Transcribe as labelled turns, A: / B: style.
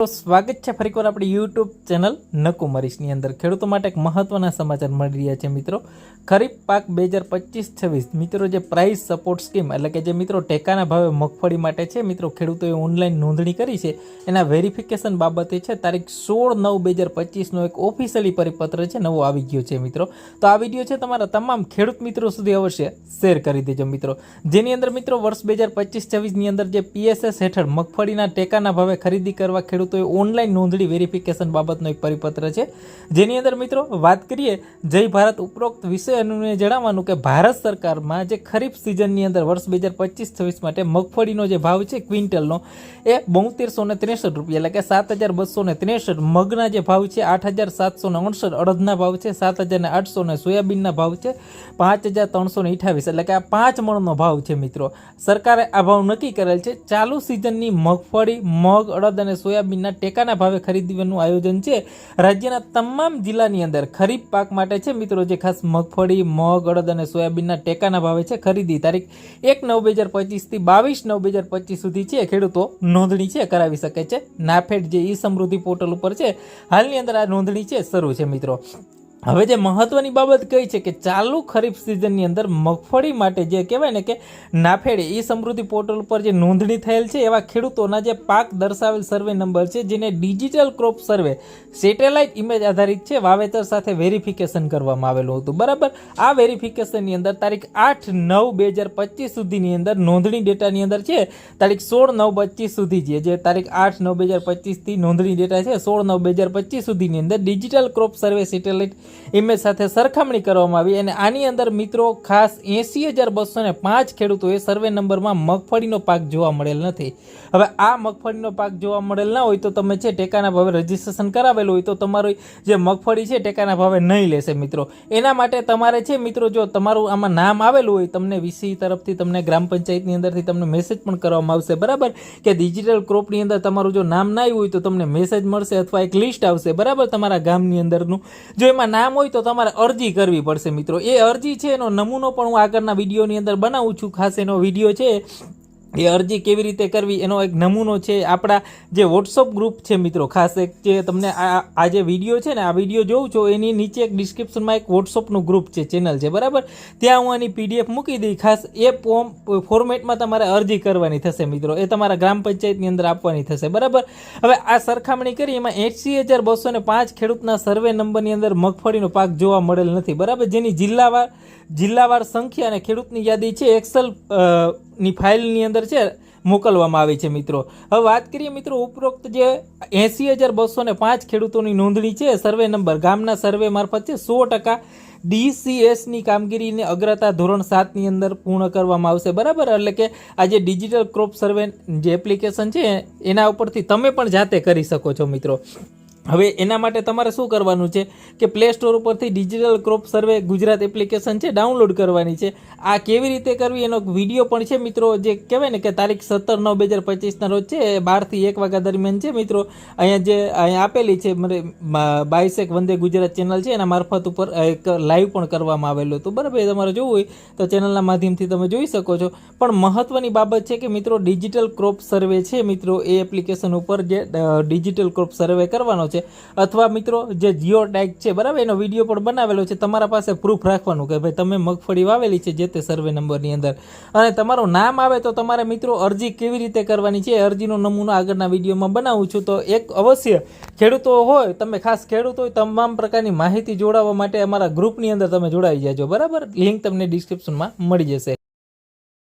A: તો સ્વાગત છે ફરીકવાર આપણી યુટ્યુબ ચેનલ નકુમરીશની અંદર. ખેડૂતો માટે એક મહત્વના સમાચાર મળી રહ્યા છે મિત્રો. ખરીફ પાક બે હજાર પચીસ છવ્વીસ. મિત્રો, જે પ્રાઇસ સપોર્ટ સ્કીમ એટલે કે જે મિત્રો ટેકાના ભાવે મગફળી માટે છે, મિત્રો, ખેડૂતોએ ઓનલાઈન નોંધણી કરી છે. એના વેરિફિકેશન બાબતે છે, તારીખ સોળ નવ બે હજાર પચીસનો એક ઓફિશિયલી પરિપત્ર છે, નવો આવી ગયો છે, મિત્રો. તો આ વીડિયો છે તમારા તમામ ખેડૂત મિત્રો સુધી અવશ્ય શેર કરી દેજો, મિત્રો. જેની અંદર, મિત્રો, વર્ષ બે હજાર પચીસ છવ્વીસની અંદર જે પીએસએસ હેઠળ મગફળીના ટેકાના ભાવે ખરીદી કરવા ખેડૂતોએ ઓનલાઈન નોંધણી વેરિફિકેશન બાબતનો એક પરિપત્ર છે. જેની અંદર મિત્રો વાત કરીએ, જય ભારત ઉપરોક્ત વિષય અનુને જણાવવાનું કે ભારત સરકારમાં જે ખરીફ સિઝનની અંદર વર્ષ બે હજાર પચીસ છવ્વીસ માટે મગફળીનો જે ભાવ છે, ક્વિન્ટલનો, એ બોતેરસો ને ત્રેસઠ રૂપિયા એટલે કે સાત હજાર બસો ને ત્રેસઠ મગના જે ભાવ છે, આઠ હજાર સાતસો ને અડસઠ અડદના ભાવ છે, સાત હજાર ને આઠસો ને સોયાબીનના ભાવ છે, પાંચ હજાર ત્રણસો ને અઠાવીસ એટલે કે આ પાંચ મણનો ભાવ છે મિત્રો. સરકારે આ ભાવ નક્કી કરેલ છે. ચાલુ સિઝનની મગફળી, મગ, અડદ અને સોયાબીનના ટેકાના ભાવે ખરીદવાનું આયોજન છે. રાજ્યના તમામ જિલ્લાની અંદર ખરીફ પાક માટે છે. મિત્રો, જે ખાસ મગફળી, મગ, અડદ અને સોયાબીનના ટેકાના ભાવે છે ખરીદી. તારીખ એક નવ બે હજાર પચીસથી બાવીસ નવ બે હજાર પચીસ સુધી છે. ખેડૂતો નોંધણી છે, કરાવી શકે છે. નાફેડ જે ઈ સમૃદ્ધિ પોર્ટલ ઉપર છે, હાલની અંદર આ નોંધણી છે. શરૂ છે, મિત્રો. હવે જે મહત્વની બાબત કઈ છે કે ચાલુ ખરીફ સિઝનની અંદર મગફળી માટે જે કહેવાય ને કે નાફેડ, ઈ સમૃદ્ધિ પોર્ટલ ઉપર જે નોંધણી થયેલ છે, એવા ખેડૂતોના જે પાક દર્શાવેલ સર્વે નંબર છે, જેને digital crop survey satellite image આધારિત છે, વાવેતર સાથે વેરિફિકેશન કરવામાં આવેલું હતું. બરાબર? આ વેરિફિકેશનની અંદર તારીખ આઠ નવ બે હજાર પચીસ સુધીની અંદર નોંધણી ડેટાની અંદર છે, તારીખ સોળ નવ પચીસ સુધી છે, જે તારીખ આઠ નવ બે હજાર પચીસથી નોંધણી ડેટા છે, સોળ નવ બે હજાર પચીસ સુધીની અંદર digital crop survey satellite image સાથે સરખામણી કરવામાં આવી અને આની અંદર મિત્રો ખાસ એંસી હજાર બસો ને પાંચ ખેડૂતોએ સર્વે નંબરમાં મગફળીનો પાક જોવા મળેલ નથી. હવે આ મગફળીનો પાક જોવા મળેલ ના હોય તો તમે છે ટેકાના ભાવે રજીસ્ટ્રેશન કરાવેલું હોય તો તમારું જે મગફળી છે ટેકાના ભાવે નહીં લેશે મિત્રો. એના માટે તમારે છે મિત્રો જો તમારું આમાં નામ આવેલું હોય તમને વીસી તરફથી તમને ગ્રામ પંચાયતની અંદરથી તમને મેસેજ પણ કરવામાં આવશે, બરાબર? કે ડિજિટલ ક્રોપની અંદર તમારું જો નામ ના આવ્યું હોય તો તમને મેસેજ મળશે અથવા એક લિસ્ટ આવશે, બરાબર? તમારા ગામની અંદરનું. જો એમાં નામ હોય તો તમારે અરજી કરવી પડશે મિત્રો. એ અરજી છે એનો નમૂનો પણ હું આગળના વિડીયોની અંદર બનાવું છું. ખાસ એનો વીડિયો છે. એ અરજી કેવી રીતે કરવી એનો એક નમૂનો છે. આપણા જે વોટ્સઅપ ગ્રુપ છે મિત્રો, ખાસ એક જે તમને આ આ જે વીડિયો છે ને, આ વીડિયો જોઉં છો, એની નીચે એક ડિસ્ક્રિપ્શનમાં એક વોટ્સઅપનું ગ્રુપ છે ચેનલ છે, બરાબર? ત્યાં હું આની પીડીએફ મૂકી દઈ, ખાસ એ ફોર્મ ફોર્મેટમાં તમારે અરજી કરવાની થશે મિત્રો, એ તમારા ગ્રામ પંચાયતની અંદર આપવાની થશે, બરાબર? હવે આ સરખામણી કરી, એમાં એંસી હજાર બસો ને પાંચ ખેડૂતના સર્વે નંબરની અંદર મગફળીનો પાક જોવા મળેલ નથી, બરાબર? જેની જિલ્લાવાર જિલ્લાવાર સંખ્યા અને ખેડૂતની યાદી છે એક્સેલ ની ફાઇલની અંદર છે, મોકલવામાં આવી છે મિત્રો. હવે વાત કરીએ મિત્રો, ઉપરોક્ત જે એંસી હજાર બસો ને પાંચ ખેડૂતોની નોંધણી છે, સર્વે નંબર, ગામના સર્વે મારફત છે, સો ટકા ડીસીએસની કામગીરીને અગ્રતા ધોરણ સાતની અંદર પૂર્ણ કરવામાં આવશે. બરાબર? એટલે કે આ જે ડિજિટલ ક્રોપ સર્વે જે એપ્લિકેશન છે, એના ઉપરથી તમે પણ જાતે કરી શકો છો મિત્રો. હવે એના માટે તમારે શું કરવાનું છે કે પ્લે સ્ટોર ઉપરથી digital crop survey Gujarat application છે ડાઉનલોડ કરવાની છે. આ કેવી રીતે કરવી એનો વીડિયો પણ છે મિત્રો, જે કહેવાય ને કે તારીખ સત્તર નવ બે હજાર પચીસના રોજ છે બારથી એક વાગ્યા દરમિયાન છે મિત્રો. અહીંયા જે, અહીંયા આપેલી છે બાઈસેક વંદે ગુજરાત ચેનલ છે, એના મારફત ઉપર એક લાઈવ પણ કરવામાં આવેલું હતું. બરાબર, એ તમારે જોવું હોય તો ચેનલના માધ્યમથી તમે જોઈ શકો છો. પણ મહત્વની બાબત છે કે મિત્રો ડિજિટલ ક્રોપ સર્વે છે મિત્રો, એ એપ્લિકેશન ઉપર જે ડિજિટલ ક્રોપ સર્વે કરવાનો છે. અથવા મિત્રો, જે જીઓ ટેગ છે, બરાબર? એનો વીડિયો પણ બનાવેલો છે. તમારા પાસે પ્રૂફ રાખવાનું કે ભાઈ તમે મગફળી વાવેલી છે જે તે સર્વે નંબરની અંદર. અને તમારું નામ આવે તો તમારે મિત્રો અરજી કેવી રીતે કરવાની છે અરજીનો નમૂનો આગળના વિડીયોમાં બનાવું છું. તો એક અવશ્ય ખેડૂતો હોય, તમે ખાસ ખેડૂતો હોય, તમામ પ્રકારની માહિતી જોડાવા માટે અમારા ગ્રુપની અંદર તમે જોડાઈ જાજો. બરાબર? લિંક તમને ડિસ્ક્રિપ્શનમાં મળી જશે.